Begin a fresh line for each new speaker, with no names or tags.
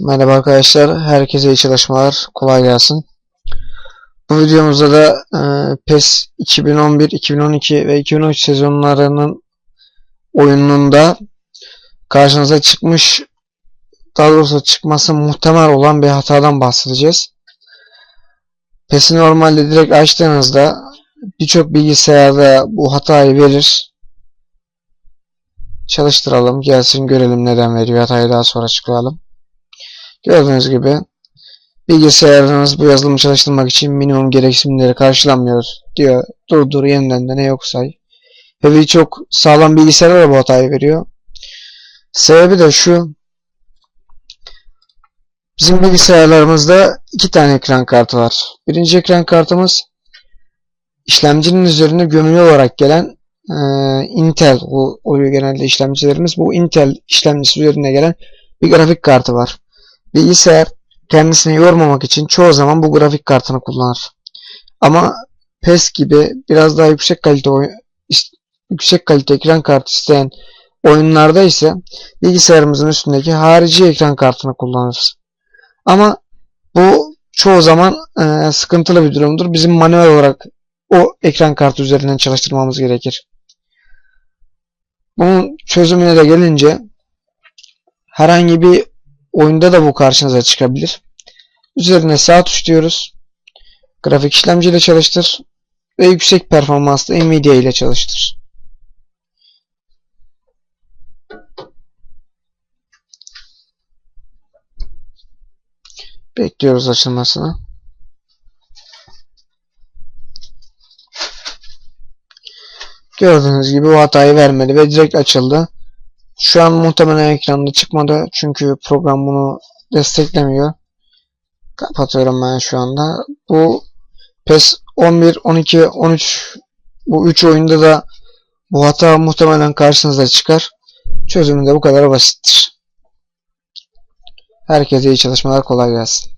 Merhaba arkadaşlar, herkese iyi çalışmalar, kolay gelsin. Bu videomuzda da e, PES 2011, 2012 ve 2013 sezonlarının oyununda karşınıza çıkmış, daha doğrusu çıkması muhtemel olan bir hatadan bahsedeceğiz. PES'i normalde direkt açtığınızda birçok bilgisayarda bu hatayı verir. Çalıştıralım, gelsin görelim neden veriyor hatayı daha sonra açıklayalım. Gördüğünüz gibi bilgisayarınız bu yazılımı çalıştırmak için minimum gereksinimleri karşılamıyor diyor. Durdur yeniden de ne yok say. Ve birçok sağlam bilgisayarlar bu hatayı veriyor. Sebebi de şu. Bizim bilgisayarlarımızda iki tane ekran kartı var. Birinci ekran kartımız işlemcinin üzerine gömülü olarak gelen e, Intel bu oluyor genelde işlemcilerimiz. Bu Intel işlemcisi üzerine gelen bir grafik kartı var. Bilgisayar kendisini yormamak için çoğu zaman bu grafik kartını kullanır. Ama PES gibi biraz daha yüksek kalite yüksek kalite ekran kartı isteyen oyunlarda ise bilgisayarımızın üstündeki harici ekran kartını kullanırız. Ama bu çoğu zaman e, sıkıntılı bir durumdur. Bizim manuel olarak o ekran kartı üzerinden çalıştırmamız gerekir. Bunun çözümüne de gelince herhangi bir oyunda da bu karşınıza çıkabilir. Üzerine sağ tuş diyoruz. Grafik işlemci ile çalıştır ve yüksek performanslı Nvidia ile çalıştır. Bekliyoruz açılmasını. Gördüğünüz gibi o hatayı vermedi ve direkt açıldı. Şu an muhtemelen ekranda çıkmadı çünkü program bunu desteklemiyor. Kapatıyorum ben şu anda. Bu PES 11, 12, 13 bu 3 oyunda da bu hata muhtemelen karşınıza çıkar. Çözümü de bu kadar basittir. Herkese iyi çalışmalar kolay gelsin.